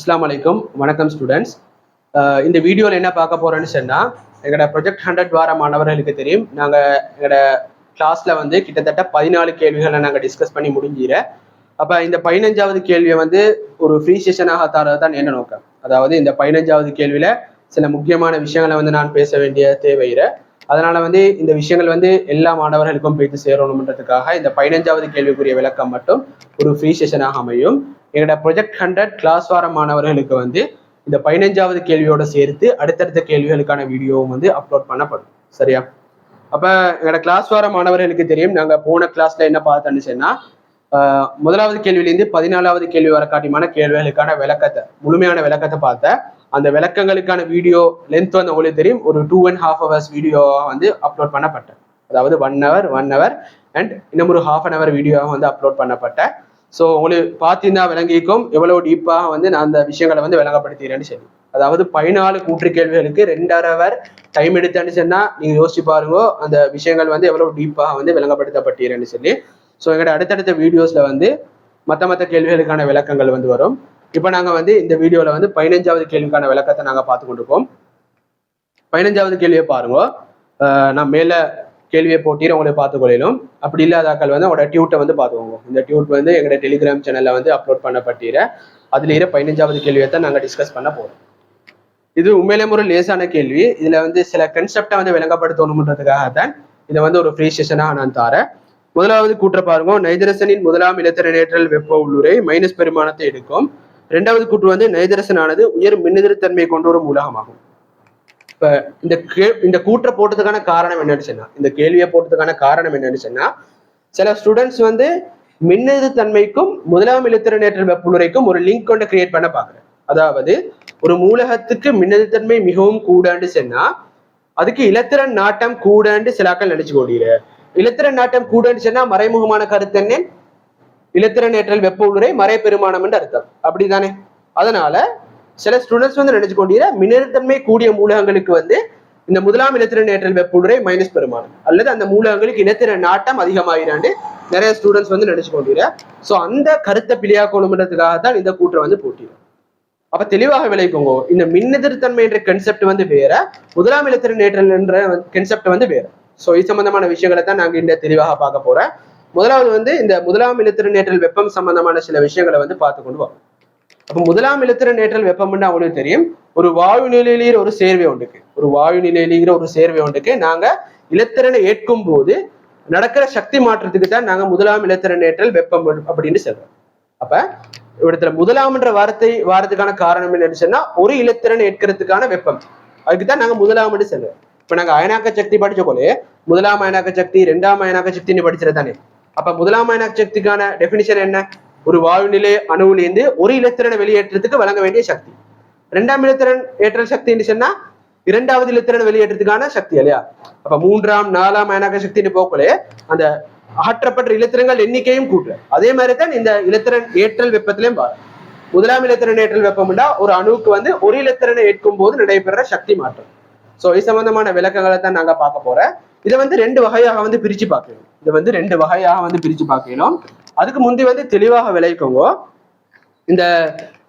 அஸ்லாம் அலைக்கும். வணக்கம் ஸ்டூடெண்ட்ஸ் இந்த வீடியோவில் என்ன பார்க்க போகிறோன்னு சொன்னால் எங்களோட ப்ரொஜெக்ட் ஹண்ட்ரட் வார மாணவர்களுக்கு தெரியும். நாங்கள் எங்களோட கிளாஸில் வந்து கிட்டத்தட்ட பதினாலு கேள்விகளை நாங்கள் டிஸ்கஸ் பண்ணி முடிஞ்சிட அப்போ இந்த பதினஞ்சாவது கேள்வியை வந்து ஒரு ஃப்ரீ செஷனாக தரது தான் என்ன நோக்கம். அதாவது இந்த பதினஞ்சாவது கேள்வியில் சில முக்கியமான விஷயங்களை வந்து நான் பேச வேண்டிய தேவையிற அதனால வந்து இந்த விஷயங்கள் வந்து எல்லா மாணவர்களுக்கும் போய்த்து சேரணும்ன்றதுக்காக இந்த பதினஞ்சாவது கேள்விக்குரிய விளக்கம் மட்டும் ஒரு ஃப்ரீ செஷனாக அமையும். எங்களோட ப்ரொஜெக்ட் ஹண்ட்ரட் கிளாஸ் வார மாணவர்களுக்கு வந்து இந்த பதினஞ்சாவது கேள்வியோட சேர்த்து அடுத்தடுத்த கேள்விகளுக்கான வீடியோவும் வந்து அப்லோட் பண்ணப்படும். சரியா? அப்ப எங்களோட கிளாஸ் வார மாணவர்களுக்கு தெரியும் நாங்க போன கிளாஸ்ல என்ன பார்த்தோன்னு சொன்னா முதலாவது கேள்வியிலேருந்து பதினாலாவது கேள்வி வர காட்டியமான கேள்விகளுக்கான விளக்கத்தை முழுமையான விளக்கத்தை பார்த்த அந்த விளக்கங்களுக்கான வீடியோ லென்த் வந்து உங்களுக்கு தெரியும் ஒரு two and half hours video வந்து அப்லோட் பண்ணப்பட்டேன் அதாவது one hour one hour and இன்னும் ஒரு ஹாஃப் அன் ஹவர் வீடியோவாக வந்து அப்லோட் பண்ணப்பட்டேன் ஸோ உங்களுக்கு பார்த்தீங்கன்னா விளங்கிக்கும். எவ்வளவு டீப்பாக வந்து நான் அந்த விஷயங்களை வந்து விளங்கப்படுத்திக்கிறேன்னு சொல்லி. அதாவது பதினாலு கூற்று கேள்விகளுக்கு ரெண்டரை அவர் டைம் எடுத்தேன்னு சொன்னால் நீங்கள் யோசிச்சு பாருங்க அந்த விஷயங்கள் வந்து எவ்வளவு டீப்பாக வந்து விளங்கப்படுத்தப்பட்டீரன்னு சொல்லி. ஸோ எங்களோட அடுத்தடுத்த வீடியோஸில் வந்து மற்ற மற்ற கேள்விகளுக்கான விளக்கங்கள் வந்து வரும். இப்போ நாங்கள் வந்து இந்த வீடியோவில் வந்து பதினஞ்சாவது கேள்விக்கான விளக்கத்தை நாங்கள் பார்த்து கொண்டிருக்கோம். பதினஞ்சாவது கேள்வியை பாருங்க. நான் மேலே கேள்வியை போட்டியில் உங்களை பார்த்துக்கொள்ளும் அப்படி இல்லாதாக்கள் வந்து அவங்களோட டியூட்டை வந்து பார்த்துக்கோங்க. இந்த டியூட் வந்து எங்களோட டெலிகிராம் சேனலில் வந்து அப்லோட் பண்ணப்பட்டீர. அதில் இரு பதினஞ்சாவது கேள்வியை தான் நாங்கள் டிஸ்கஸ் பண்ண போகிறோம் இது உண்மையிலே ஒரு லேசான கேள்வி. இதில் வந்து சில கன்செப்டை வந்து விளங்கப்படுத்தணுன்றதுக்காக தான் இதை வந்து ஒரு ஃப்ரீ செஷனாக நான் தாரேன் முதலாவது கூற்ற பாருங்க. நைதரசனின் முதலாம் இலத்திரனேற்றல் வெப்ப உள்ளுரை மைனஸ் பெருமானத்தை எடுக்கும். இரண்டாவது கூற்று வந்து நைதரசனானது உயர் மின்னிதிர்த்தன்மை கொண்ட ஒரு உலகமாகும் இப்ப இந்த கே இந்த கூற்றை போட்டதுக்கான காரணம் என்னன்னு சொன்னா இந்த கேள்வியை போட்டதுக்கான காரணம் என்னன்னு சொன்னா சில ஸ்டூடெண்ட்ஸ் வந்து மின்னெதிர்த்தன்மைக்கும் முதலாம் இலத்திரனேற்றல் வெப்புளுரைக்கும் ஒரு லிங்க் கொண்டு கிரியேட் பண்ண பாக்குறேன் அதாவது ஒரு மூலகத்துக்கு மின்னெதிர்த்தன்மை மிகவும் கூடாண்டு சொன்னா அதுக்கு இலத்திரன் நாட்டம் கூடாண்டு சிலாக்கள் நினைச்சு கொண்டீர இலத்திரன் நாட்டம் கூடாண்டு சொன்னா மறைமுகமான கருத்து என்ன? இலத்திரன் ஏற்றல் வெப்ப உள்ளுரை மறை பெருமானம் என்று அர்த்தம். அப்படிதானே அதனால சில ஸ்டூடெண்ட்ஸ் வந்து நினைச்சு கொண்டீர மின்னழுத்தன்மை கூடிய மூலகங்களுக்கு வந்து இந்த முதலாம் இனத்திறன் ஏற்றல் வெப்ப மைனஸ் பெருமானம் அல்லது அந்த மூலகங்களுக்கு இனத்திறன் நாட்டம் அதிகமாகிறாண்டு நிறைய ஸ்டூடெண்ட்ஸ் வந்து நினைச்சு கொண்டீர சோ அந்த கருத்தை பிழையாக்கணும்ன்றதுக்காக தான் இந்த கூற்றை வந்து போட்டிடும் அப்ப தெளிவாக விளைவிக்கோங்க இந்த மின்னெதிர்த்தன்மை என்ற கன்செப்ட் வந்து வேற முதலாம் இலத்திரன் ஏற்றல் என்ற கன்செப்ட் வந்து வேற. சோ இது சம்பந்தமான விஷயங்களை தான் நாங்க இந்த தெளிவாக பார்க்க போறேன் முதலாவது வந்து இந்த முதலாம் இலத்திரன் ஏற்றல் வெப்பம் சம்பந்தமான சில விஷயங்களை வந்து பார்த்து கொண்டு வரோம் அப்ப முதலாம் இலத்திரன் ஏற்றல் வெப்பம்னு அவங்களுக்கு தெரியும்? ஒரு வாயு நிலையிலிற ஒரு சேர்வை ஒன்றுக்கு. ஒரு வாயு நிலையிலிற ஒரு சேர்வை ஒன்றுக்கு நாங்க இலத்திரனை ஏற்கும் போது நடக்கிற சக்தி மாற்றத்துக்கு தான் நாங்க முதலாம் இலத்திரன் நேற்றல் வெப்பம் அப்படின்னு சொல்றோம். அப்ப இடத்துல முதலாம்ன்ற வார்த்தை வாரத்துக்கான காரணம் என்னன்னு சொன்னா ஒரு இலத்திரன் ஏற்கிறதுக்கான வெப்பம். அதுக்கு தான் நாங்க முதலாம் சொல்லுவோம் இப்ப நாங்க அயனாக்க சக்தி படிச்ச போலே முதலாம் அயனாக்க சக்தி இரண்டாம் அயனாக்க சக்தின்னு படிச்சது தானே. அப்ப முதலாம் அயனாக்க சக்திக்கான டெபினிஷன் என்ன? ஒரு வாயு நிலை அணுவிலேருந்து ஒரு இலத்திரனை வெளியேற்றத்துக்கு வழங்க வேண்டிய சக்தி. இரண்டாம் இலத்திரன் ஏற்றல் சக்தின்னு சொன்னா இரண்டாவது இலத்திரன் வெளியேற்றத்துக்கான சக்தி இல்லையா? அப்ப மூன்றாம் நாலாம் அயனாக்க சக்தின்னு போக்கலே அந்த அகற்றப்பட்ட இலத்திரங்கள் எண்ணிக்கையும் கூட்டு அதே மாதிரி தான் இந்த இலத்திரன் ஏற்றல் வெப்பத்திலையும் பாரு. முதலாம் இலத்திரன் ஏற்றல் வெப்பம்னா ஒரு அணுவுக்கு வந்து ஒரு இலத்திரனை ஏற்கும் போது நடைபெற சக்தி மாற்றம். சோ இது சம்பந்தமான விளக்கங்களை தான் நாங்க பார்க்க போறேன் இதை வந்து ரெண்டு வகையாக வந்து பிரிச்சு பார்க்கணும் இது வந்து ரெண்டு வகையாக வந்து பிரிச்சு பார்க்கணும். அதுக்கு முந்தி வந்து தெளிவாக விளைவிக்கோங்க இந்த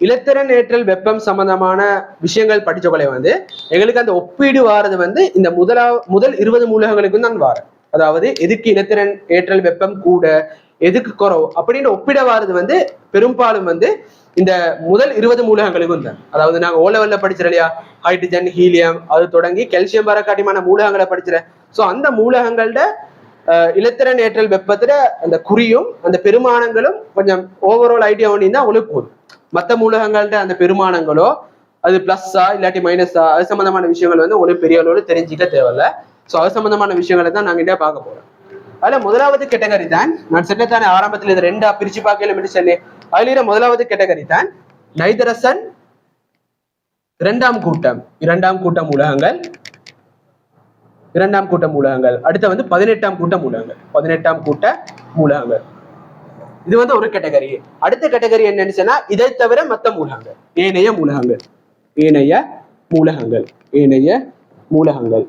இலத்திரன் ஏற்றல் வெப்பம் சம்பந்தமான விஷயங்கள் படிச்ச கொலை வந்து எங்களுக்கு அந்த ஒப்பீடு வாரது வந்து இந்த முதலா முதல் இருபது மூலகங்களுக்கும் தான் வாரேன் அதாவது எதுக்கு இலத்திரன் ஏற்றல் வெப்பம் கூட எதுக்கு குறவு? அப்படின்னு ஒப்பிட வாரது வந்து பெரும்பாலும் வந்து இந்த முதல் இருபது மூலகங்களுக்கும் தான் அதாவது நாங்க ஓ லெவல்ல படிச்சிட இல்லையா? ஹைட்ரஜன் ஹீலியம் அது தொடங்கி கால்சியம் வர காட்டியமான மூலகங்களை படிச்சிட சோ அந்த மூலகங்கள்ட இலத்திரன் ஏற்றல் வெப்பத்துல அந்த குறியும் அந்த பெருமானங்களும் கொஞ்சம் ஓவரால் ஐடியா ஒண்ணி தான் உங்களுக்கு போதும். மற்ற மூலகங்கள்ட அந்த பெருமானங்களோ அது பிளஸ்ஸா இல்லாட்டி மைனஸா அது சம்பந்தமான விஷயங்கள் வந்து உங்களுக்கு பெரிய அளவில் தெரிஞ்சிக்க தேவையில்ல. ஸோ அது சம்பந்தமான விஷயங்களை தான் நாங்கள் இங்கே பார்க்க போறோம். அதுல முதலாவது கேட்டகரி தான் நான் சொன்னதானே ஆரம்பத்தில் இது ரெண்டா பிரிச்சு பார்க்கல சொன்னேன். அதுல முதலாவது கேட்டகரி தான் நைதரசன் இரண்டாம் கூட்டம் இரண்டாம் கூட்டம் உலகங்கள் இரண்டாம் கூட்ட மூலகங்கள். அடுத்து வந்து பதினெட்டாம் கூட்ட மூலகங்கள். பதினெட்டாம் கூட்ட மூலகங்கள். இது வந்து ஒரு கேட்டகரி அடுத்த கேட்டகரி என்னன்னு சொன்னா இதை தவிர மத்த மூலகங்கள். ஏனைய மூலகங்கள். ஏனைய மூலகங்கள். ஏனைய மூலகங்கள்.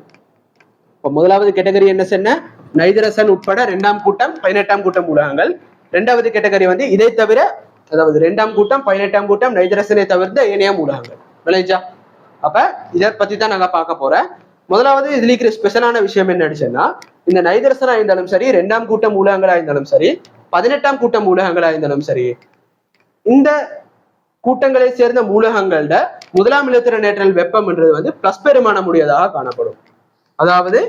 இப்ப முதலாவது கேட்டகரி என்ன சொன்ன? நைதரசன் உட்பட இரண்டாம் கூட்டம் பதினெட்டாம் கூட்டம் மூலகங்கள். இரண்டாவது கேட்டகரி வந்து இதை தவிர அதாவது ரெண்டாம் கூட்டம் பதினெட்டாம் கூட்டம் நைதரசனை தவிர்த்த ஏனைய மூலகங்கள். விளைஞ்சா அப்ப இதை பத்தி தான் நாங்க பார்க்க போறேன் முதலாவது இதுல இருக்கிற ஸ்பெஷலான விஷயம் என்ன இந்த நைதரசனா இருந்தாலும் சரி ரெண்டாம் கூட்டம் ஊடகங்களா இருந்தாலும் சரி பதினெட்டாம் கூட்டம் மூலகங்களா இருந்தாலும் சரி இந்த கூட்டங்களை சேர்ந்த மூலகங்களோட முதலாம் இலத்திர நேற்றல் வெப்பம்ன்றது வந்து பிளஸ் பெருமானம் உடையதாக காணப்படும். அதாவது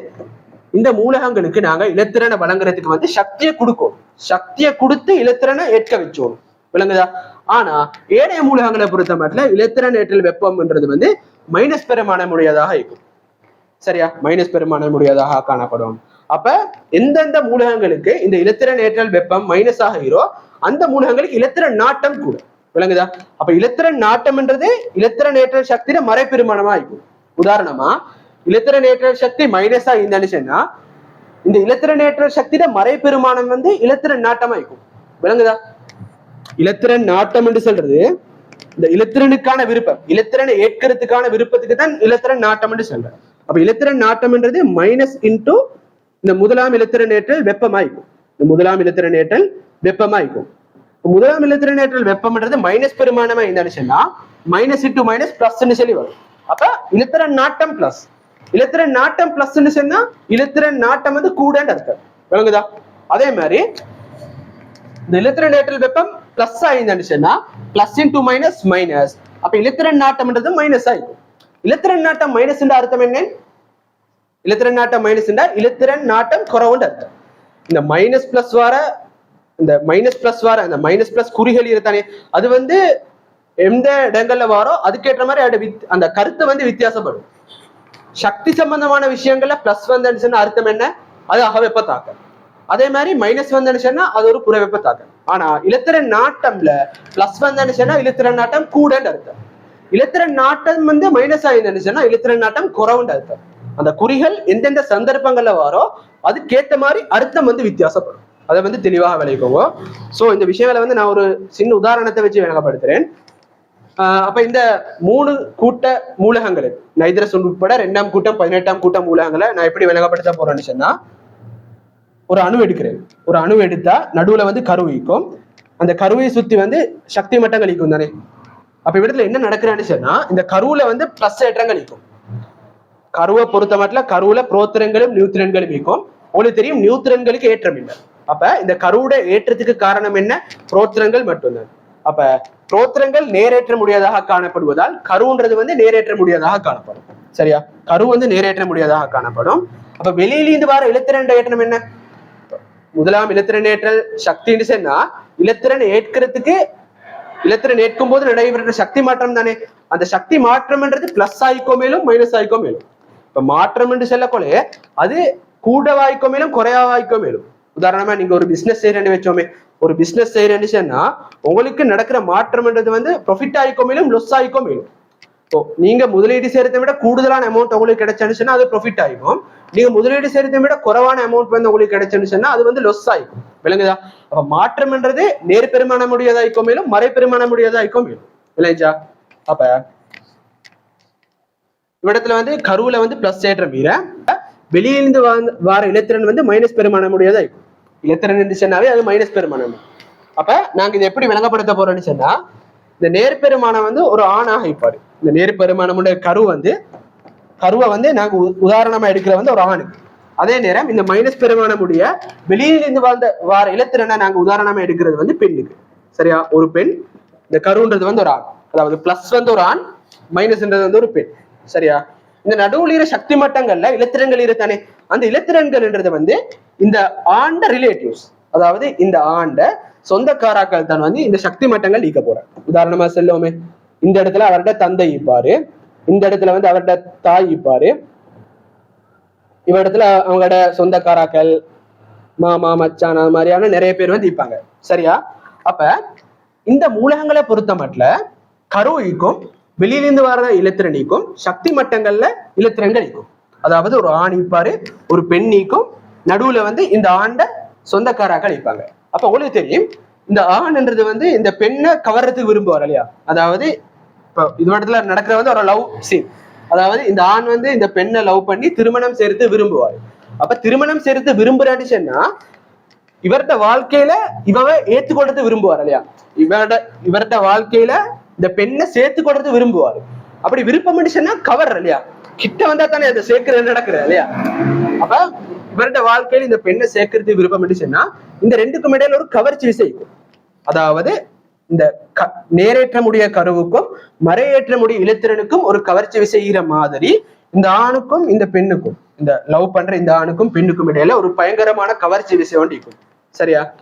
இந்த மூலகங்களுக்கு நாங்க இலத்திரனை வழங்குறதுக்கு வந்து சக்தியை கொடுக்கும். சக்தியை கொடுத்து இலத்திரனை ஏற்க வச்சோம். விளங்குதா? ஆனா ஏனைய மூலகங்களை பொறுத்த மட்டும் இலத்திரன் ஏற்றல் வெப்பம்ன்றது வந்து மைனஸ் பெருமானம் உடையதாக இருக்கும். சரியா? மைனஸ் பெருமானமுடையதாக காணப்படும். அப்ப எந்தெந்த மூலகங்களுக்கு இந்த இலத்திரன் ஏற்றல் வெப்பம் மைனஸ் ஆகிறோ அந்த மூலகங்களுக்கு இலத்திரன் நாட்டம் கூட. விளங்குதா? அப்ப இலத்திரன் நாட்டம்ன்றது இலத்திரன் ஏற்றல் சக்தியில மறைப்பெருமானமா இருக்கும். உதாரணமா இலத்திரன் ஏற்றல் சக்தி மைனஸா இருந்தான்னு சொன்னா இந்த இலத்திரன் ஏற்றல் சக்தியில மறைப்பெருமானம் வந்து இலத்திரன் நாட்டமா இருக்கும். விளங்குதா? இலத்திரன் நாட்டம் என்று சொல்றது இந்த இலத்திரனுக்கான விருப்பம் இலத்திரனை ஏற்கிறதுக்கான விருப்பத்துக்கு தான் இலத்திரன் நாட்டம் என்று சொல்றேன் அப்ப இலத்திரன் நாட்டம்ன்றது மைனஸ் இன்டூ இந்த முதலாம் இலத்திரன் ஏற்றல் வெப்பமாய்க்கும். இந்த முதலாம் இலத்திரன் ஏற்றல் வெப்பமாய்க்கும். முதலாம் இலத்திரன் ஏற்றல் வெப்பம்ன்றது மைனஸ் பெருமானமா இருந்தான்னு சொன்னா மைனஸ் இன்டூ மைனஸ் பிளஸ் சொல்லி வரும். அப்ப இலத்திரன் நாட்டம் பிளஸ் இலத்திரன் நாட்டம் பிளஸ் சொன்னா இலத்திரன் நாட்டம் வந்து கூடன்னு அர்த்தம். விளங்குதா? அதே மாதிரி இந்த இலத்திரன் ஏற்றல் வெப்பம் பிளஸ் ஆயிருந்தான்னு சொன்னா பிளஸ் இன்டூ மைனஸ் மைனஸ் அப்ப இலத்திரன் நாட்டம்ன்றது மைனஸ் ஆயிருக்கும் இலத்திரன் நாட்டம் மைனஸ் அர்த்தம் என்ன? இலத்திரன் நாட்டம் மைனஸ் இலத்திரன் நாட்டம் குறவுன்னு அர்த்தம். இந்த மைனஸ் பிளஸ் வர இந்த மைனஸ் பிளஸ் வர அந்த மைனஸ் பிளஸ் குறிகள் இருத்தானே அது வந்து எந்த இடங்கள்ல வாரோ அதுக்கேற்ற மாதிரி அதோட வித்- அந்த கருத்து வந்து வித்தியாசப்படும். சக்தி சம்பந்தமான விஷயங்கள்ல பிளஸ் வந்துச்சுன்னா அர்த்தம் என்ன? அது அகவெப்ப தாக்கம் அதே மாதிரி மைனஸ் வந்துச்சுன்னா அது ஒரு புறவெப்ப தாக்கம் ஆனா இலத்திரன் நாட்டம்ல பிளஸ் வந்துச்சுன்னா இலத்திரன் நாட்டம் கூடன்னு அர்த்தம். இலத்திரன் நாட்டம் வந்து மைனஸ் ஆயிருந்துச்சுன்னா இலத்திரன் நாட்டம் குறவுன்னு அர்த்தம். அந்த குறிகள் எந்தெந்த சந்தர்ப்பங்கள்ல வாரோ அதுக்கேத்த மாதிரி அர்த்தம் வந்து வித்தியாசப்படும். அதை வந்து தெளிவாக விளைவிக்கோங்க சோ இந்த விஷயங்களை வந்து நான் ஒரு சின்ன உதாரணத்தை வச்சு விளங்கப்படுத்துறேன் ஆஹ் அப்ப இந்த மூணு கூட்ட மூலகங்கள் நைதரசன் உட்பட ரெண்டாம் கூட்டம் பதினெட்டாம் கூட்டம் மூலகங்களை நான் எப்படி விளங்கப்படுத்த போறேன்னு சொன்னா ஒரு அணு எடுக்கிறேன். ஒரு அணு எடுத்தா நடுவுல வந்து கருவிக்கும் அந்த கருவை சுத்தி வந்து சக்தி மட்டங்கள் இருக்கும் தானே. அப்ப இடத்துல என்ன நடக்கிறான்னு சொன்னா இந்த கருவுல வந்து பிளஸ் ஏற்றங்கள் நிற்கும் கருவை பொறுத்த மட்டும் கருவுல புரோத்திரங்களும் நியூத்திரன்களும் நிற்கும் உங்களுக்கு தெரியும் நியூத்திரன்களுக்கு ஏற்றம் இல்லை. அப்ப இந்த கருவோட ஏற்றத்துக்கு காரணம் என்ன? புரோத்திரங்கள் மட்டும்தான். அப்ப புரோத்திரங்கள் நேரேற்ற முடியாததாக காணப்படுவதால் கருன்றது வந்து நேரேற்ற முடியாததாக காணப்படும். சரியா? கரு வந்து நேரேற்ற முடியாததாக காணப்படும். அப்ப வெளியிலிருந்து வர இலத்திரண்ட ஏற்றம் என்ன? முதலாம் இலத்திரன் ஏற்றல் சக்தின்னு சொன்னா இலத்திரன் ஏற்கிறதுக்கு இலத்திரன் ஏற்கும் போது நடைபெறுற சக்தி மாற்றம் தானே? அந்த சக்தி மாற்றம்ன்றது பிளஸ் ஆயிக்கோ மேலும் மைனஸ் ஆயிக்கோ மேலும். இப்ப மாற்றம் என்று சொல்லக்கொள்ளே அது கூடவாய்க்கோ மேலும் குறையாவாய்க்கோ மேலும். உதாரணமா நீங்க ஒரு பிசினஸ் செய்யறேன்னு வச்சோமே ஒரு பிசினஸ் செய்யறேன்னு சொன்னா உங்களுக்கு நடக்கிற மாற்றம்ன்றது வந்து ப்ரொஃபிட் ஆயிக்கோ மேலும் லொஸ் ஆயிக்கோ மேலும். நீங்க முதலீடு செய்யறதை விட கூடுதலான அமௌண்ட் உங்களுக்கு கிடைச்சுன்னு சொன்னா அது ப்ரொஃபிட் ஆயிக்கும் நீங்க முதலீடு செய்யறதை விட குறைவான அமௌண்ட் வந்து உங்களுக்கு கிடைச்சுன்னு சொன்னா அது வந்து லொஸ் ஆகும் விளங்குதா? அப்ப மாற்றம்ன்றது நேர் பெருமானம் முடியாதாய்க்கோ மேலும் மறை பெருமானம் முடியாதாய்க்கோ மேலும். விளைஞ்சா அப்ப இவ்விடத்துல வந்து கருவுல வந்து பிளஸ் ஏற்றம் மீற வெளியிலிருந்து வார இலத்திரன் வந்து மைனஸ் பெருமானம் முடியாதாய்க்கும் இலத்திரன் என்று சொன்னாவே அது மைனஸ் பெருமானம். அப்ப நாங்க இதை எப்படி விளங்கப்படுத்த போறோம்னு சொன்னா இந்த நேர்பெருமானம் வந்து ஒரு ஆணாக இருப்பாரு. இந்த நேர்பெருமானமுடைய கரு வந்து கருவை வந்து நாங்கள் உ- எடுக்கிற வந்து ஒரு ஆண். அதே நேரம் இந்த மைனஸ் பெருமானமுடைய வெளியிலிருந்து வாழ்ந்த வார இலத்திறனை நாங்கள் உதாரணமாக எடுக்கிறது வந்து பெண்ணுக்கு. சரியா? ஒரு பெண் இந்த கருன்றது வந்து ஒரு ஆண். அதாவது பிளஸ் வந்து ஒரு ஆண் மைனஸ்ன்றது வந்து ஒரு பெண். சரியா? இந்த நடுவுல இருக்கிற சக்தி மட்டங்கள்ல இலத்திரன்கள் இருத்தானே அந்த இலத்திரன்கள்ன்றது வந்து இந்த ஆண்ட ரிலேட்டிவ்ஸ் அதாவது இந்த ஆண்ட சொந்தக்காராக்கள் தான் வந்து இந்த சக்தி மட்டங்கள் நீக்க போறாங்க. உதாரணமா செல்லோமே இந்த இடத்துல அவர்கிட்ட தந்தை இப்பாரு இந்த இடத்துல வந்து அவரோட தாய் இப்பாரு இவ இடத்துல அவங்களோட சொந்தக்காராக்கள் மாமா மச்சான் அது மாதிரியான நிறைய பேர் வந்து இருப்பாங்க. சரியா? அப்ப இந்த மூலகங்களை பொறுத்த மட்டும் கருவிக்கும் வெளியிலிருந்து வர இலத்திரணிக்கும் சக்தி மட்டங்கள்ல இலத்திரன்கள் இருக்கும் அதாவது ஒரு ஆண் இப்பாரு ஒரு பெண் நீக்கும் நடுவுல வந்து இந்த ஆண்ட சொந்தக்காராக்கள் இருப்பாங்க. அப்ப உங்களுக்கு தெரியும் இந்த ஆண்ன்றது வந்து இந்த பெண்ணை கவர்றதுக்கு விரும்புவார் இல்லையா? அதாவது இப்போ இது இடத்துல நடக்கிற வந்து ஒரு லவ் சீன் அதாவது இந்த ஆண் வந்து இந்த பெண்ணை லவ் பண்ணி திருமணம் சேர்த்து விரும்புவார் அப்ப திருமணம் சேர்த்து விரும்புறான்னு சொன்னா இவர்கிட்ட வாழ்க்கையில இவவை ஏத்துக்கொள்றது விரும்புவார் இல்லையா? இவரோட இவரோட வாழ்க்கையில இந்த பெண்ணை சேர்த்து கொள்றது விரும்புவாரு. அப்படி விருப்பம் சொன்னா கவர் இல்லையா? கிட்ட வந்தா தானே அதை சேர்க்கிறது நடக்கிற இல்லையா? அப்ப இவரோட வாழ்க்கையில இந்த பெண்ணை சேர்க்கறது விருப்பம் சொன்னா இந்த ரெண்டுக்கும் இடையில ஒரு கவர்ச்சி விசை அதாவது இந்த க- நேரேற்றமுடைய கருவுக்கும் மறையேற்றமுடைய இலத்திரனுக்கும் ஒரு கவர்ச்சி விசைகிற மாதிரி இந்த ஆணுக்கும் இந்த பெண்ணுக்கும் இந்த லவ் பண்ற இந்த ஆணுக்கும் பெண்ணுக்கும் இடையில ஒரு பயங்கரமான கவர்ச்சி விசை ஒன்று இருக்கும். சரியா?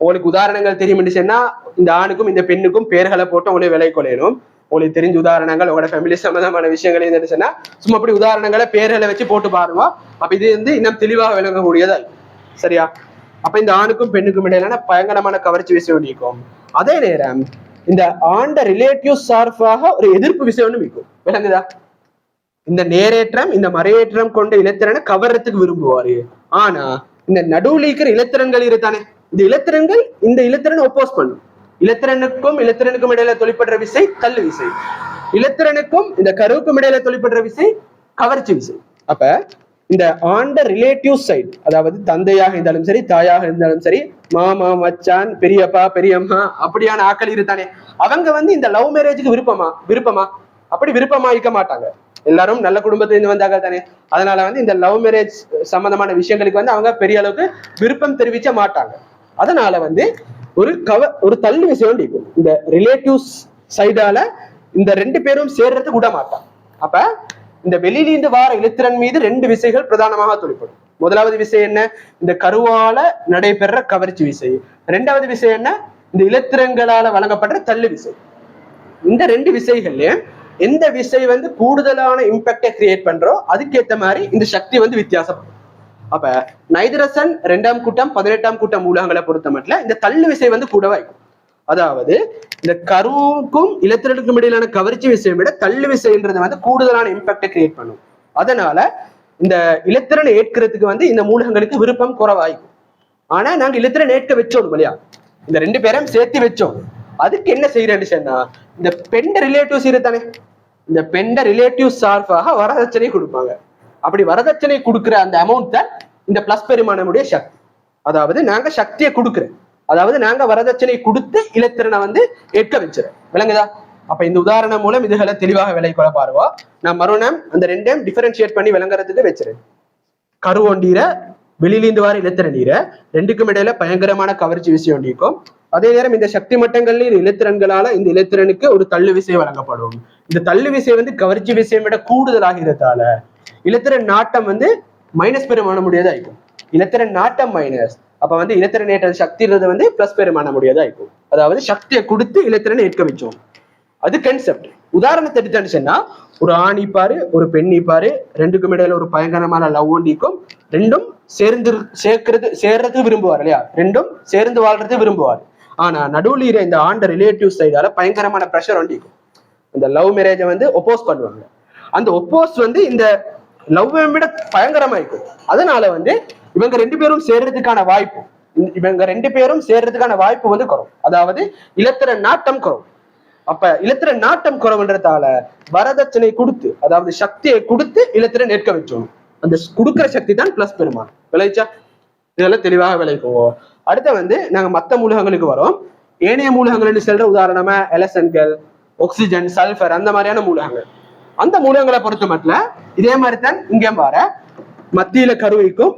உங்களுக்கு உதாரணங்கள் தெரியும் சொன்னா இந்த ஆணுக்கும் இந்த பெண்ணுக்கும் பேர்களை போட்டு உங்களை விலை கொள்ளையணும் உங்களுக்கு தெரிஞ்ச உதாரணங்கள் உங்களோட ஃபேமிலி சம்பந்தமான விஷயங்கள் என்னன்னு சொன்னா சும்மா அப்படி உதாரணங்களை பேர்களை வச்சு போட்டு பாருங்க. அப்ப இது வந்து இன்னும் தெளிவாக விளங்கக்கூடியதா சரியா? அப்ப இந்த ஆணுக்கும் பெண்ணுக்கும் இடையிலான பயங்கரமான கவர்ச்சி விஷயம் நீக்கும் அதே நேரம் இந்த ஆண்ட ரிலேட்டிவ் சார்பாக ஒரு எதிர்ப்பு விஷயம் நீக்கும் விளங்குதா? இந்த நேரேற்றம் இந்த மறையேற்றம் கொண்ட இலத்திரனை கவர்றதுக்கு விரும்புவாரு. ஆனா இந்த நடுவில் இருக்கிற இலத்திரன்கள் இருத்தானே இந்த இலத்திரன்கள் இந்த இலத்திரனை ஒப்போஸ் பண்ணும். இலத்திரனுக்கும் இலத்திரனுக்கும் இடையில தொழிற்படுற விசை தள்ளு விசை. இலத்திரனுக்கும் இந்த கருவுக்கும் இடையில தொழிற்படுற விசை கவர்ச்சி விசை. அப்ப இந்த ஆண்ட ரிலேட்டிவ் சைட் அதாவது தந்தையாக இருந்தாலும் சரி தாயாக இருந்தாலும் சரி மாமா மச்சான் பெரியப்பா பெரியம்மா அப்படியான ஆக்கள் இருத்தானே அவங்க வந்து இந்த லவ் மேரேஜுக்கு விருப்பமா? விருப்பமா? அப்படி விருப்பமா இருக்க மாட்டாங்க. எல்லாரும் நல்ல குடும்பத்திலிருந்து வந்தாங்க தானே. அதனால வந்து இந்த லவ் மேரேஜ் சம்பந்தமான விஷயங்களுக்கு வந்து அவங்க பெரிய அளவுக்கு விருப்பம் தெரிவிக்க மாட்டாங்க. அதனால வந்து ஒரு கவ ஒரு தள்ளி விஷயம் இருக்கும் இந்த ரிலேட்டிவ்ஸ் சைடால இந்த ரெண்டு பேரும் சேர்றதுக்கு விட மாட்டான் அப்ப இந்த வெளியிலிருந்து வார எழுத்திறன் மீது ரெண்டு விசைகள் பிரதானமாக தொழிற்படும். முதலாவது விசை என்ன? இந்த கருவால நடைபெற கவர்ச்சி விசை. ரெண்டாவது விசை என்ன? இந்த இலத்திரங்களால வழங்கப்படுற தள்ளு விசை. இந்த ரெண்டு விசைகள்லயும் எந்த விசை வந்து கூடுதலான இம்பாக்டை கிரியேட் பண்றோ அதுக்கேத்த மாதிரி இந்த சக்தி வந்து வித்தியாசப்படும். அப்ப நைதரசன் ரெண்டாம் கூட்டம் பதினெட்டாம் கூட்டம் ஊடகங்களை பொறுத்த மட்டும் இந்த தள்ளு விசை வந்து கூடவா இருக்கும். அதாவது இந்த கருவுக்கும் இலத்திரனுக்கும் இடையிலான கவர்ச்சி விசையை விட தள்ளு விசைன்றது வந்து கூடுதலான இம்பாக்டை கிரியேட் பண்ணும். அதனால இந்த இலத்திரனை ஏற்கிறதுக்கு வந்து இந்த மூலகங்களுக்கு விருப்பம் குறவாயிருக்கும் ஆனா நாங்க இலத்திரன் ஏற்க வச்சோம் இல்லையா? இந்த ரெண்டு பேரையும் சேர்த்து வச்சோம். அதுக்கு என்ன செய்யறேன்னு சொன்னா இந்த பெண்ட ரிலேட்டிவ்ஸ் இருத்தானே இந்த பெண்ட ரிலேட்டிவ் சார்பாக வரதட்சணை கொடுப்பாங்க. அப்படி வரதட்சணை கொடுக்குற அந்த அமௌண்ட் தான் இந்த பிளஸ் பெருமானமுடைய சக்தி. அதாவது நாங்க சக்தியை கொடுக்குறோம். அதாவது நாங்க வரதட்சணை கொடுத்து இலத்திறனை வந்து ஏற்க வச்சிருக்கோம் விளங்குதா? அப்ப இந்த உதாரணம் மூலம் இதுகளை தெளிவாக விலை கொள்ள பாருவா நான் மறுநாம் அந்த ரெண்டையும் டிஃபரன்ஷியேட் பண்ணி விளங்குறதுக்கு வச்சிருக்கேன் கருவொண்டீர வெளியிலிருந்து வர இலத்திர நீரை ரெண்டுக்கும் இடையில பயங்கரமான கவர்ச்சி விஷயம் நீக்கும் அதே நேரம் இந்த சக்தி மட்டங்களில் இலத்திரன்களால இந்த இலத்திரனுக்கு ஒரு தள்ளு விசை வழங்கப்படும். இந்த தள்ளு விசை வந்து கவர்ச்சி விசையை விட கூடுதலாகிறதால இலத்திரன் நாட்டம் வந்து மைனஸ் பெருமான முடியாத ஆயிக்கும் இலத்திரன் நாட்டம் மைனஸ் அப்ப வந்து இனத்திறன் ஏற்ற சக்தின்றது வந்து பிளஸ் பெருமான முடியாதா இருக்கும் அதாவது சக்தியை கொடுத்து இனத்திறனை ஏற்க வச்சோம் அது கன்செப்ட் உதாரணத்தை எடுத்தான்னு சொன்னா ஒரு ஆண் இப்பாரு ஒரு பெண் இப்பாரு ரெண்டுக்கும் இடையில ஒரு பயங்கரமான லவ் ஒண்டிக்கும் ரெண்டும் சேர்ந்து சேர்க்கிறது சேர்றது விரும்புவார் இல்லையா? ரெண்டும் சேர்ந்து வாழ்றது விரும்புவார். ஆனா நடுவில் இருக்கிற இந்த ஆண்ட ரிலேட்டிவ் சைடால பயங்கரமான ப்ரெஷர் ஒண்டிக்கும் இந்த லவ் மேரேஜை வந்து ஒப்போஸ் பண்ணுவாங்க. அந்த ஒப்போஸ் வந்து இந்த லவ் விட பயங்கரமா இருக்கும் அதனால வந்து இவங்க ரெண்டு பேரும் சேர்றதுக்கான வாய்ப்பு. இவங்க ரெண்டு பேரும் சேர்றதுக்கான வாய்ப்பு வந்து குறையும் அதாவது இலத்திர நாட்டம் குறையும் அப்ப இலத்திர நாட்டம் குறவுன்றதால வரதட்சணை கொடுத்து அதாவது சக்தியை கொடுத்து இலத்திர நிற்க வச்சோம் அந்த ஸ்- கொடுக்கிற சக்தி தான் பிளஸ் பெருமா விளைச்சா? இதெல்லாம் தெளிவாக விளைக்குவோம். அடுத்து வந்து நாங்க மத்த மூலகங்களுக்கு வரோம். ஏனைய மூலகங்கள்னு சொல்ற உதாரணமா எலசன்கள் ஆக்சிஜன் சல்ஃபர் அந்த மாதிரியான மூலகங்கள் அந்த மூலகங்களை பொறுத்த மட்டும் இதே மாதிரி தான் இங்கே வர மத்தியில கருவைக்கும்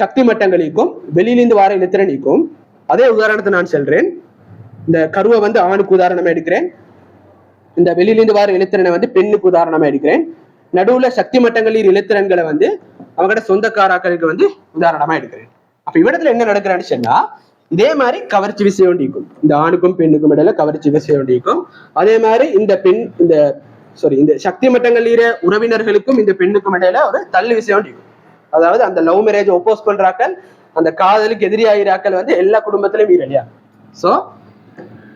சக்தி மட்டங்களுக்கும் வெளியிலிருந்து வர இலத்திரனிக்கும் அதே உதாரணத்தை நான் சொல்றேன். இந்த கருவை வந்து ஆணுக்கு உதாரணமா எடுக்கிறேன். இந்த வெளியிலிருந்து வர இலத்திரனை வந்து பெண்ணுக்கு உதாரணமா எடுக்கிறேன். நடுவுல சக்தி மட்டங்களின் இலத்திரன்களை வந்து அவங்களோட சொந்தக்காராக்களுக்கு வந்து உதாரணமா எடுக்கிறேன். அப்ப இவ்விடத்துல என்ன நடக்கிறான்னு சொன்னா இதே மாதிரி கவர்ச்சி விஷயம் ஒண்டிக்கும் இந்த ஆணுக்கும் பெண்ணுக்கும் இடையில கவர்ச்சி விஷயம் ஒண்டிக்கும் அதே மாதிரி இந்த பெண் இந்த சாரி இந்த சக்தி மட்டங்களிற உறவினர்களுக்கும் இந்த பெண்ணுக்கும் இடையில ஒரு தள்ளு விஷயம் ஒண்டிக்கும் அதாவது அந்த லவ் மேரேஜ் ஒப்போஸ் பண்றாக்கள் அந்த காதலுக்கு எதிரியாகிறாக்கள் வந்து எல்லா குடும்பத்திலும் வீரலையா சோ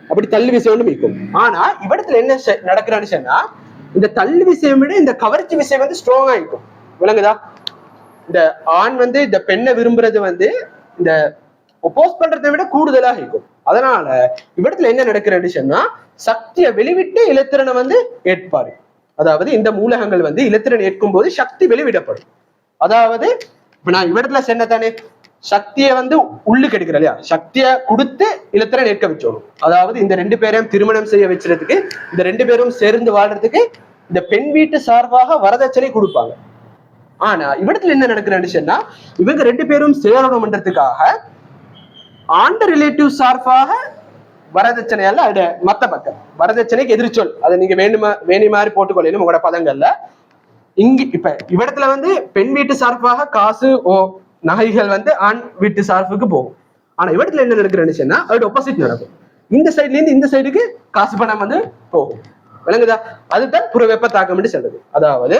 அப்படி தள்ளு விஷயம் மீக்கும் ஆனா இவ்விடத்துல என்ன நடக்கிறான்னு சொன்னா இந்த தள்ளு விஷயம் விட இந்த கவர்ச்சி விஷயம் வந்து ஸ்ட்ராங்கா இருக்கும். விளங்குதா? இந்த ஆண் வந்து இந்த பெண்ணை விரும்புறது வந்து இந்த ஒப்போஸ் பண்றதை விட கூடுதலாக இருக்கும். அதனால இவ்விடத்துல என்ன நடக்கிறன்னு சொன்னா சக்தியை வெளிவிட்டு இலத்திரனை வந்து ஏற்பாரு அதாவது இந்த மூலகங்கள் வந்து இலத்திரன் ஏற்கும் போது சக்தி வெளிவிடப்படும். அதாவது இப்ப நான் இவ்விடத்துல சொன்ன சக்தியை வந்து உள்ளுக்கு எடுக்கிறேன் இல்லையா? சக்தியை கொடுத்து இலத்திரன் நிற்க வச்சோணும். அதாவது இந்த ரெண்டு பேரையும் திருமணம் செய்ய வச்சுறதுக்கு இந்த ரெண்டு பேரும் சேர்ந்து வாழ்றதுக்கு இந்த பெண் வீட்டு சார்பாக வரதட்சணை கொடுப்பாங்க. ஆனா இவ்விடத்துல என்ன நடக்கிற சொன்னா இவங்க ரெண்டு பேரும் சேரணும்ன்றதுக்காக ஆண்ட ரிலேட்டிவ் சார்பாக வரதட்சணை அல்ல அது மத்த பக்கம். வரதட்சணைக்கு எதிர்ச்சொல். அதை நீங்க வேணுமா வேணி மாதிரி போட்டுக்கொள்ளணும் உங்களோட பதங்கள்ல இங்க இப்ப இவ்விடத்துல வந்து பெண் வீட்டு சார்பாக காசு ஓ நகைகள் வந்து ஆண் வீட்டு சார்புக்கு போகும். ஆனா இவ்விடத்துல என்ன நடக்கிறேன்னு சொன்னா அதோட ஒப்போசிட் நடக்கும். இந்த சைட்ல இருந்து இந்த சைடுக்கு காசு பணம் வந்து போகும். விளங்குதா? அதுதான் புற வெப்ப தாக்கம்னு சொல்றது. அதாவது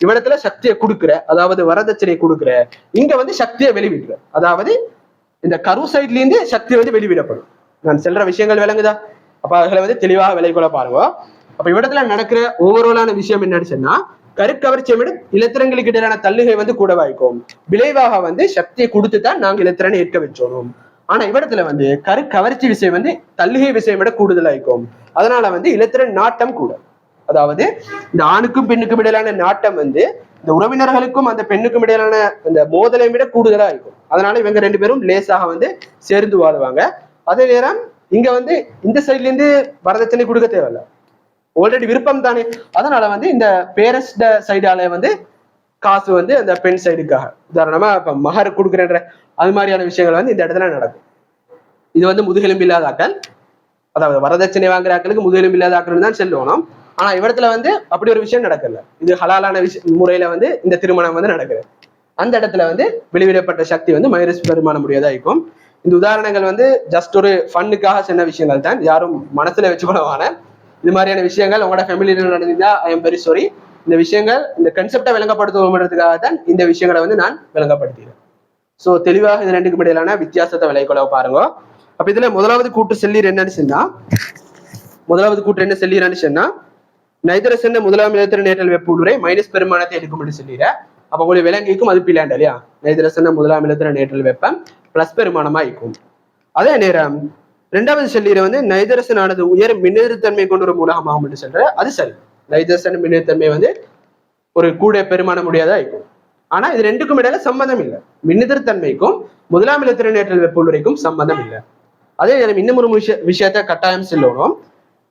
இவ்விடத்துல சக்தியை கொடுக்குற அதாவது வரதட்சணையை கொடுக்குற இங்க வந்து சக்தியை வெளிவிடுற. அதாவது இந்த கரு சைட்ல இருந்து சக்தி வந்து வெளிவிடப்படும். நான் செல்ற விஷயங்கள் விளங்குதா? அப்ப அதுல வந்து தெளிவாக விலை கொள்ள பாருங்க. அப்ப இவ்விடத்துல நடக்கிற ஓவராலான விஷயம் என்னன்னு சொன்னா கருக்கவர்ச்சியை விட இலத்திரங்களுக்கு இடையிலான தள்ளுகை வந்து கூட வாய்க்கும். விளைவாக வந்து சக்தியை கொடுத்து தான் நாங்க இலத்திரனை ஏற்க வச்சோம் ஆனா இவ்விடத்துல வந்து கருக்கவர்ச்சி விஷயம் வந்து தள்ளுகை விஷயம் விட கூடுதலாய்க்கும். அதனால வந்து இலத்திரன் நாட்டம் கூட. அதாவது இந்த ஆணுக்கும் பெண்ணுக்கும் இடையிலான நாட்டம் வந்து இந்த உறவினர்களுக்கும் அந்த பெண்ணுக்கும் இடையிலான அந்த மோதலை விட கூடுதலா இருக்கும் அதனால இவங்க ரெண்டு பேரும் லேசாக வந்து சேர்ந்து வாழுவாங்க. அதே நேரம் இங்க வந்து இந்த சைட்ல இருந்து வரதட்சணை கொடுக்க தேவையில்ல. ஆல்ரெடி விருப்பம் தானே அதனால வந்து இந்த பேரஸ்ட சைடால வந்து காசு வந்து அந்த பெண் சைடுக்காக உதாரணமா இப்ப மகர் கொடுக்குறன்ற அது மாதிரியான விஷயங்கள் வந்து இந்த இடத்துல நடக்கும். இது வந்து முதுகெலும்பு இல்லாத ஆக்கள் அதாவது வரதட்சணை வாங்குற ஆக்களுக்கு முதுகெலும்பு இல்லாத ஆக்கள் தான் செல்லணும் ஆனா இவ்விடத்துல வந்து அப்படி ஒரு விஷயம் நடக்கல. இது ஹலாலான விஷ முறையில வந்து இந்த திருமணம் வந்து நடக்குது. அந்த இடத்துல வந்து வெளிவிடப்பட்ட சக்தி வந்து மைரஸ் பெருமான முடியாதா இருக்கும். இந்த உதாரணங்கள் வந்து ஜஸ்ட் ஒரு ஃபண்ணுக்காக சொன்ன விஷயங்கள் தான். யாரும் மனசுல வச்சுக்கொள்ளவான இது மாதிரியான விஷயங்கள் உங்களோட ஃபேமிலியில நடந்ததா ஐ எம் வெரி சாரி இந்த விஷயங்கள் இந்த கன்செப்டை விளங்கப்படுத்துவோம்ன்றதுக்காக தான் இந்த விஷயங்களை வந்து நான் விளங்கப்படுத்திடுறேன் சோ தெளிவாக இது ரெண்டுக்கு இடையிலான வித்தியாசத்தை விளைக்கொள்ள பாருங்க. அப்ப இதுல முதலாவது கூட்டு செல்லீர் என்னன்னு சொன்னா முதலாவது கூட்டு என்ன செல்லீரான்னு சொன்னா நைதரசன் முதலாம் நிலத்திர நேற்றல் வெப்ப உரை மைனஸ் பெருமானத்தை எடுக்கும் சொல்லிடுற அப்ப உங்களுக்கு விலங்கிக்கும் அது பிளாண்ட் இல்லையா? நைதரசன் முதலாம் நிலத்திர நேற்றல் வெப்பம் பிளஸ் பெருமானமா இருக்கும். அதே நேரம் ரெண்டாவது செல்லீரை வந்து நைதரசனானது உயர் மின்னெதிர்த்தன்மை கொண்ட ஒரு மூலகமாகும் என்று சொல்ற அது சரி. நைதரசன் மின்னெதிர்த்தன்மை வந்து ஒரு கூட பெருமான முடியாதா இருக்கும். ஆனா இது ரெண்டுக்கும் இடையில சம்மந்தம் இல்லை. மின்னெதிர்த்தன்மைக்கும் முதலாம் நிலத்திர நேற்றல் வெப்ப சம்மந்தம் இல்லை. அதே நேரம் இன்னும் ஒரு விஷய விஷயத்த கட்டாயம் சொல்லணும்.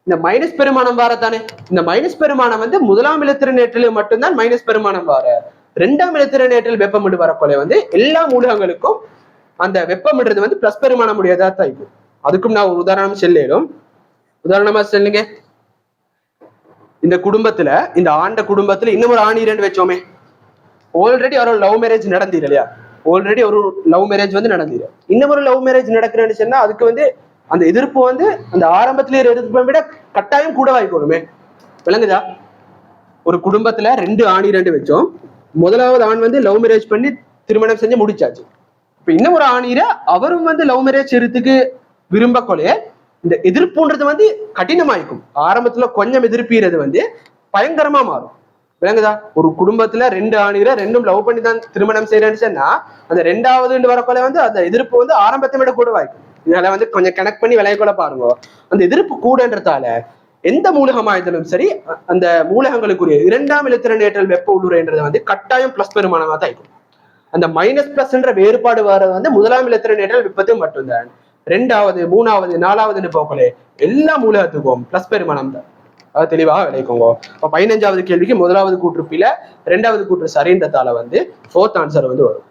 இந்த மைனஸ் பெருமானம் வாரத்தானே? இந்த மைனஸ் பெருமானம் வந்து முதலாம் இலத்திரநேற்றிலே மட்டும்தான் மைனஸ் பெருமானம் வார. ரெண்டாம் இலத்திர நேற்றில் வெப்பமிட்டு வரப்போல வந்து எல்லா மூலகங்களுக்கும் அந்த வெப்பமிடுறது வந்து பிளஸ் பெருமானம் முடியாதா தான் இருக்கும். அதுக்கும் நான் ஒரு உதாரணம் செல்லும் உதாரணமா சொல்லுங்க. இந்த குடும்பத்துல இந்த ஆண்ட குடும்பத்துல இன்னும் ஒரு ஆண் இரண்டு வச்சோமே. ஆல்ரெடி ஒரு லவ் மேரேஜ் நடந்தீர் இல்லையா? ஆல்ரெடி ஒரு லவ் மேரேஜ் வந்து நடந்தீர் இன்னும் ஒரு லவ் மேரேஜ் நடக்கிறேன்னு சொன்னா அதுக்கு வந்து அந்த எதிர்ப்பு வந்து அந்த ஆரம்பத்துல எதிர்ப்பை விட கட்டாயம் கூட வாய்க்கணுமே விளங்குதா? ஒரு குடும்பத்துல ரெண்டு ஆணி ரெண்டு வச்சோம். முதலாவது ஆண் வந்து லவ் மேரேஜ் பண்ணி திருமணம் செஞ்சு முடிச்சாச்சு. இப்ப இன்னும் ஒரு ஆணிர அவரும் வந்து லவ் மேரேஜ் செய்யறதுக்கு விரும்ப இந்த எதிர்ப்புன்றது வந்து கடினமாயிருக்கும் ஆரம்பத்துல கொஞ்சம் எதிர்ப்பீறது வந்து பயங்கரமா மாறும். விளங்குதா? ஒரு குடும்பத்துல ரெண்டு ஆணிகளை ரெண்டும் லவ் பண்ணி தான் திருமணம் செய்யறேன்னு சொன்னா அந்த ரெண்டாவது வரக்கொலை வந்து அந்த எதிர்ப்பு வந்து ஆரம்பத்தை விட கூட வாய்க்கும். இதனால வந்து கொஞ்சம் கனெக்ட் பண்ணி விளைய கூட பாருங்க. அந்த எதிர்ப்பு கூடன்றதால எந்த மூலகமா இருந்தாலும் சரி அந்த மூலகங்களுக்குரிய இரண்டாம் இலத்திரன் ஏற்றல் வெப்ப உள்ளுரைன்றது வந்து கட்டாயம் பிளஸ் பெருமானமா தான் இருக்கும். அந்த மைனஸ் பிளஸ்ன்ற வேறுபாடு வர்றது வந்து முதலாம் இலத்திரன் ஏற்றல் வெப்பத்து மட்டும்தான். ரெண்டாவது மூணாவது நாலாவதுன்னு போகலே எல்லா மூலகத்துக்கும் பிளஸ் பெருமானம் தான். அது தெளிவாக விளைவிக்கோங்க பதினஞ்சாவது கேள்விக்கு முதலாவது கூற்றுப்பில ரெண்டாவது கூற்று சரின்றதால வந்து ஃபோர்த் ஆன்சர் வந்து வரும்.